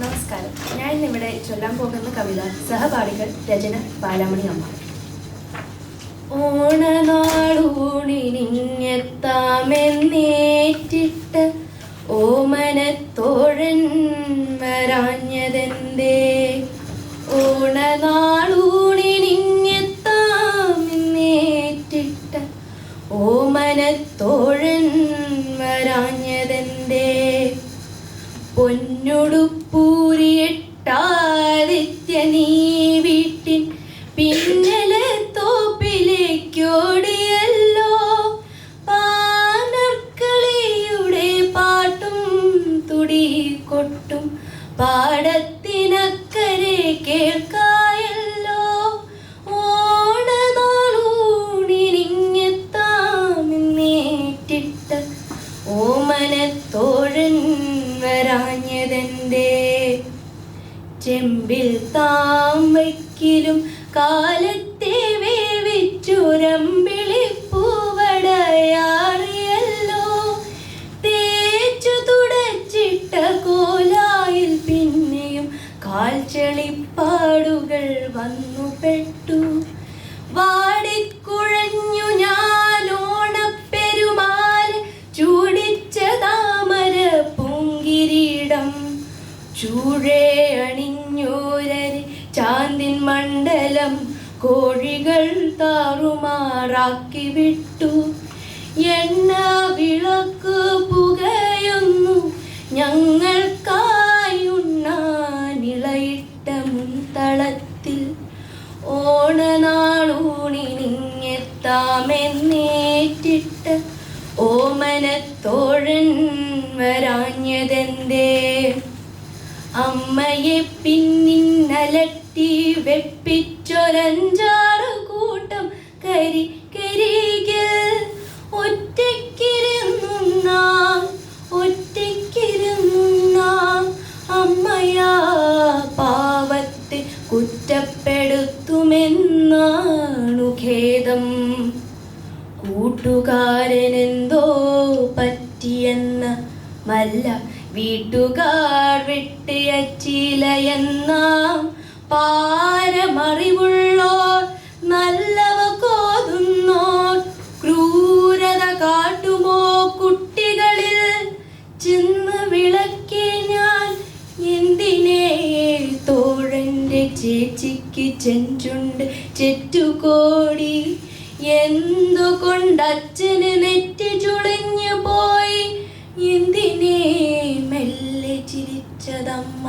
നമസ്കാരം. ഞാൻ ഇന്നിവിടെ ചൊല്ലാൻ പോകുന്ന കവിത സഹപാഠികൾ രചന ബാലാമണി അമ്മ. ഓണനാളൂണിനിങ്ങെത്താമെന്നേറ്റിട്ട് ഓമനത്തോഴൻ വരാഞ്ഞതെന്തേ? ഓണനാളൂണിനിങ്ങെത്താമെന്നേറ്റിട്ട് ഓമനത്തോഴൻ വരാഞ്ഞതെന്തേ? പൊന്നുടുപ്പൂരിയിട്ടാദിത്യ നീ വീട്ടിൻ പിന്നലെ തോപ്പിലേക്കോടിയല്ലോ. പാനർക്കളിയുടെ പാട്ടും തുടികൊട്ടും പാടത്തിനക്കരെ കേൾക്കായല്ലോ താം വയ്ക്കിലും കാലത്തെ വേവിച്ചുരമ്പിളി പൂവടയാറിയല്ലോ തേച്ചു തുടച്ചിട്ട കോലായിൽ പിന്നെയും കാൽച്ചെളിപ്പാടുകൾ വന്നുപെട്ടു വാടിക്കുഴഞ്ഞു ഞാൻ ഓണപ്പെരുമാൽ ചൂടിച്ച താമര പൂങ്കിരീടം ചൂഴേ അണിഞ്ഞൂരരി ചാന്തിൻ മണ്ഡലം കോഴികൾ താറുമാറാക്കി വിട്ടു എണ്ണ വിളക്ക് പുകയൊന്നു. ഞങ്ങൾക്കായുണ്ണാനിളയിട്ട മുൻതളത്തിൽ. ഓണനാളൂണിനിങ്ങെത്താമെന്നേറ്റിട്ട് ഓമനത്തോഴൻ വരാഞ്ഞതെന്തേ? അമ്മയെ പിന്നിന്നലട്ടി വെപ്പിച്ചൊരഞ്ചാറ് കൂട്ടം കരി കരികിൽ ഒറ്റയ്ക്കിരുന്നു നാം ഒറ്റയ്ക്കിരുന്നു നാം അമ്മയാ പാവത്തെ കുറ്റപ്പെടുത്തുമെന്നാണു ഖേദം. കൂട്ടുകാരനെന്തോ പറ്റിയെന്ന മല്ല വീട്ടുകാർ വെട്ടിയ വിട്ടിയച്ചിലയെന്ന പാരമറിവുള്ളോർ നല്ലവ കോതുന്നോർ. ക്രൂരത കാട്ടുമോ കുട്ടികളിൽ? ചെന്ന് വിളക്കി ഞാൻ എന്തിനേ? തോഴന്റെ ചേച്ചിക്ക് ചെഞ്ചുണ്ട് ചെറ്റുകോടി. എന്തുകൊണ്ടച്ഛന് നെറ്റി മെല്ലെ ചിരിച്ചതമ്മ.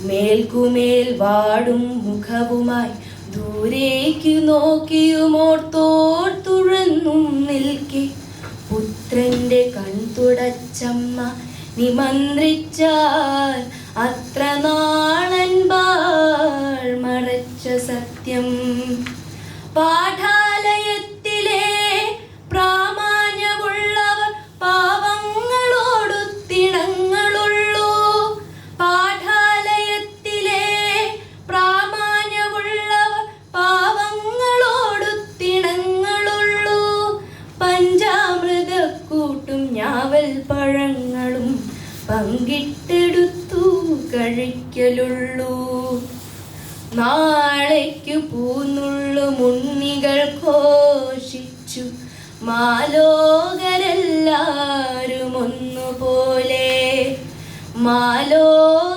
മേൽക്കുമേൽ വാടും മുഖവുമായി ദൂരേക്കു നോക്കിയുമോർത്തോർത്തുഴന്നും നിൽക്കെ. പുത്രന്റെ കൺതുടച്ചമ്മ നിമന്ത്രിച്ചാൽ അത്ര നാളൻ പാൾ മറച്ച സത്യം. പാഠാലയത്തിലെ പഴങ്ങളും പങ്കിട്ടെടുത്തു കഴിക്കലുള്ളൂ. നാളേക്കു പൂന്നുള്ളു മുന്നികൾ ഘോഷിച്ചു. മാലോകരെല്ലാരും ഒന്നുപോലെ. മാലോകരെല്ലാരും